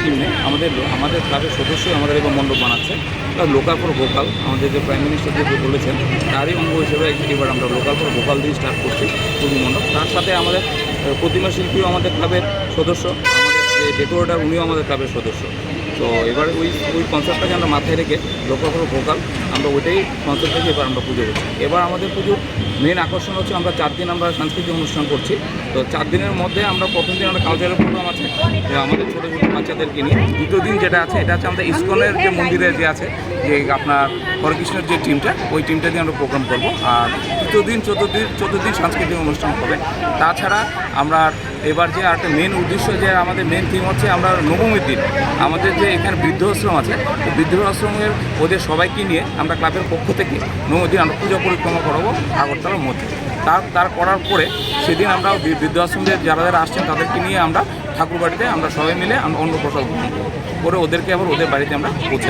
Theme নেই। আমাদের আমাদের ক্লাবের সদস্যই আমাদের এবার মণ্ডপ বানাচ্ছে। লোকাল ফর ভোকাল আমাদের যে প্রাইম মিনিস্টার যে বলেছেন, তারই অঙ্গ হিসেবে এবার আমরা লোকাল ফর ভোকাল দিয়ে স্টার্ট করছি পুজো মণ্ডপ। তার সাথে আমাদের প্রতিমা শিল্পীও আমাদের ক্লাবের সদস্য। আমাদের যে ডেকোরেটার উনিও আমাদের ক্লাবের সদস্য। তো এবার ওই ওই কনসেপ্টটাকে আমরা মাথায় রেখে লোকাল ফর ভোকাল আমরা ওইটাই কনসেপ্ট থেকে এবার আমরা পুজো করছি। এবার আমাদের পুজোর মেন আকর্ষণ হচ্ছে আমরা চার দিন আমরা সাংস্কৃতিক অনুষ্ঠান করছি। তো চার দিনের মধ্যে আমরা প্রথম দিন আমরা কালচারাল প্রোগ্রাম আছে আমাদের ছোটো ছোটো বাচ্চাদেরকে নিয়ে। দ্বিতীয় দিন যেটা আছে, এটা হচ্ছে আমাদের ইস্কনের যে মন্দিরে যে আছে, যে আপনার হরেকৃষ্ণের যে টিমটা ওই টিমটা দিয়ে আমরা প্রোগ্রাম করব। আর তৃতীয় দিন, চতুর্থ দিন, চতুর্থ সাংস্কৃতিক অনুষ্ঠান হবে। তাছাড়া আমরা এবার যে একটা মেন উদ্দেশ্য, যে আমাদের মেন থিম হচ্ছে আমরা নবমীর দিন। আমাদের যে এখানে বৃদ্ধাশ্রম আছে তো বৃদ্ধাশ্রমের ওদের সবাইকে নিয়ে আমরা ক্লাবের পক্ষ থেকে নবমীর আমরা পূজা পরিক্রমা করব আগরতলার মধ্যে। তার তার করার পরে সেদিন আমরা বৃ- বৃদ্ধাশ্রমের যারা যারা আসছেন তাদেরকে নিয়ে আমরা ঠাকুর বাড়িতে আমরা সবাই মিলে আমরা অন্য প্রসাদ করব। করে ওদেরকে আবার ওদের বাড়িতে আমরা পৌঁছে